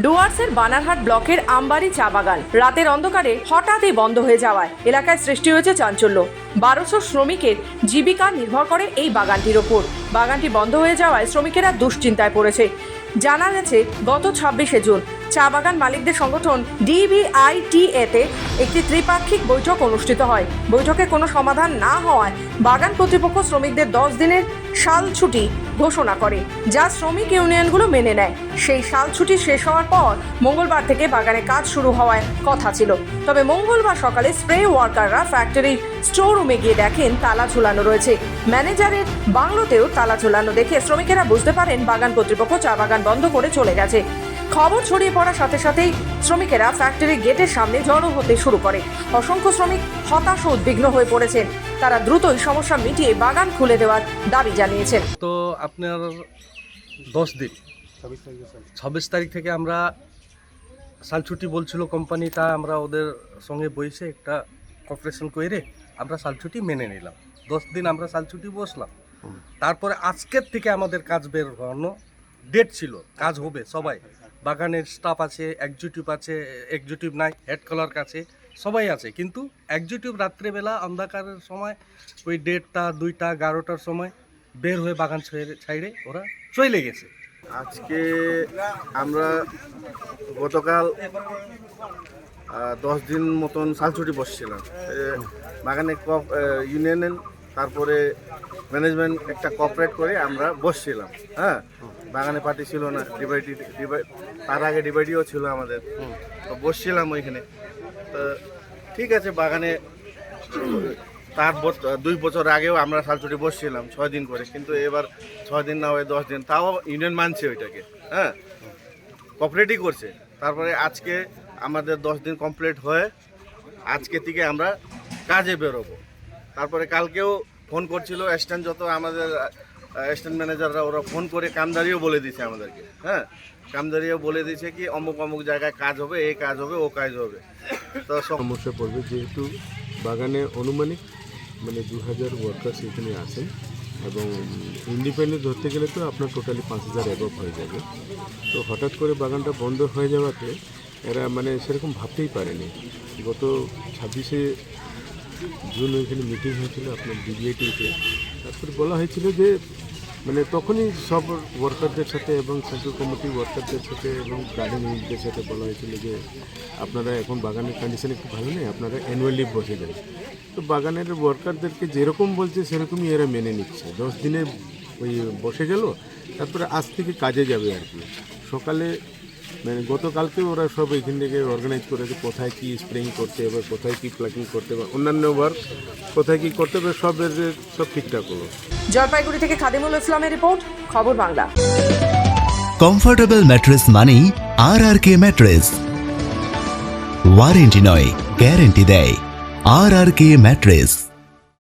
ডুয়ার্সের বানারহাট ব্লকের আমবাড়ি চা বাগান। রাতের অন্ধকারে হঠাৎই বন্ধ হয়ে যাওয়ায় এলাকায় সৃষ্টি হয়েছে চাঞ্চল্য। বারোশো শ্রমিকের জীবিকা নির্ভর করে এই বাগানটির ওপর। বাগানটি বন্ধ হয়ে যাওয়ায় শ্রমিকেরা দুশ্চিন্তায় পড়েছে। জানা গেছে, গত ছাব্বিশে জুন চা বাগান মালিকদের সংগঠন ডিবিআইটিএতে একটি ত্রিপাক্ষিক বৈঠক অনুষ্ঠিত হয়। বৈঠকে কোনো সমাধান না হওয়ায় বাগান কর্তৃপক্ষ শ্রমিকদের দশ দিনের সাল ছুটি ঘোষণা করে, যা শ্রমিক ইউনিয়নগুলো মেনে নেয়। সেই সাল ছুটি শেষ হওয়ার পর মঙ্গলবার থেকে বাগানে কাজ শুরু হওয়ার কথা ছিল। তবে মঙ্গলবার সকালে স্প্রে ওয়ার্কাররা ফ্যাক্টরির স্টোর রুমে গিয়ে দেখেন তালা ঝুলানো রয়েছে। ম্যানেজারের বাংলোতেও তালা ঝুলানো দেখে শ্রমিকেরা বুঝতে পারেন বাগান কর্তৃপক্ষ চা বাগান বন্ধ করে চলে গেছে। খবর ছড়িয়ে পড়ার সাথে সাথেই শ্রমিকেরা ফ্যাক্টরির গেটের সামনে জড়ো হতে শুরু করে। অসংখ্য শ্রমিক হতাশ উদ্বিগ্ন হয়ে পড়েছেন। তারা দ্রুতই সমস্যা মিটিয়ে বাগান খুলে দেওয়ার দাবি জানিয়েছেন। তো আপনার দশ দিন। ছাব্বিশ তারিখ থেকে আমরা সাল ছুটি বলছিল কোম্পানিটা, আমরা ওদের সঙ্গে বসে একটা কপারেশন করে আমরা সাল ছুটি মেনে নিলাম। দশ দিন আমরা সাল ছুটি বসলাম। তারপরে আজকের থেকে আমাদের কাজ বের হওয়ানো ডেট ছিল, কাজ হবে সবাই। বাগানের স্টাফ আছে এক্সিকিউটিভ আছে এক্সিকিউটিভ নাই হেড কলার কাছে সবাই আছে, কিন্তু এক্সিকিউটিভ রাত্রেবেলা অন্ধকারের সময়, ওই দেড়টা, দুইটা, এগারোটার সময় বের হয়ে বাগান ছেড়ে, ছাইড়ে ওরা চলে গেছে। আজকে আমরা গতকাল দশ দিন মতন সালছুটি বসছিলাম। বাগানে কপ ইউনিয়ন তারপরে ম্যানেজমেন্ট একটা কপারেট করে আমরা বসছিলাম। হ্যাঁ? বাগানে পার্টি ছিল না, ডিভাইডি তার আগে ডিভাইডিও ছিল আমাদের। তো বসছিলাম ওইখানে। ঠিক আছে, বাগানে তার দুই বছর আগেও আমরা শালচুটি বসছিলাম, ছয় দিন করে। কিন্তু এবার ছয় দিন না হয়ে দশ দিন, তাও ইউনিয়ন মানছে ওইটাকে হ্যাঁ? কপারেটই করছে। তারপরে আজকে আমাদের দশ দিন কমপ্লিট হয়ে আজকে থেকে আমরা কাজে বেরোবো। তারপরে কালকেও ফোন করছিল অ্যাসিস্ট্যান্ট যত আমাদের অ্যাসিস্ট্যান্ট ম্যানেজাররা ওরা ফোন করে, কামদারিও বলে দিয়েছে আমাদেরকে। হ্যাঁ? কামদারিও বলে দিয়েছে কি, অমুক অমুক জায়গায় কাজ হবে, এই কাজ হবে, ও কাজ হবে। তো সমস্যা পড়বে যেহেতু বাগানে অনুমানিক মানে দু হাজার ওয়ার্কার্স এখানে আছেন এবং ইন্ডিপেন্ডেন্ট ধরতে গেলে তো আপনার টোটালি পাঁচ হাজার অ্যাবভ হয়ে যাবে। তো হঠাৎ করে বাগানটা বন্ধ হয়ে যাওয়াতে এরা মানে সেরকম ভাবতেই পারেনি। গত ছাব্বিশে জুন ওইখানে মিটিং হয়েছিল আপনার ডিবিআইটিতে তারপরে বলা হয়েছিল যে মানে তখনই সব ওয়ার্কারদের সাথে এবং সেন্ট্রাল কমিটি ওয়ার্কারদের সাথে এবং গার্ডেন ইউনিটদের সাথে বলা হয়েছিল যে, আপনারা এখন বাগানের কন্ডিশন একটু ভালো নেই, আপনারা অ্যানুয়াল লিভ বসে যান তো বাগানের ওয়ার্কারদেরকে যেরকম বলছে, সেরকমই এরা মেনে নিচ্ছে। দশ দিনে ওই বসে গেল, তারপরে আজ থেকে কাজে যাবে আর কি। সকালে মানে গতকালকে ওরা সব এখান থেকে অর্গানাইজ করেছে কোথায় কি স্প্রেইং করতে হবে কোথায় কি প্লাকিং করতে হবে অন্যান্য ওয়ার্ক কোথায় কি করতে হবে সব সব ঠিকঠাক হলো। জলপাইগুড়ি থেকে খাদিমুল ইসলামের রিপোর্ট খবর বাংলা। কমফোর্টেবল ম্যাট্রেস মানেই R R K mattress warranty নয় গ্যারেন্টি দেয়। আর আর কে ম্যাট্রেস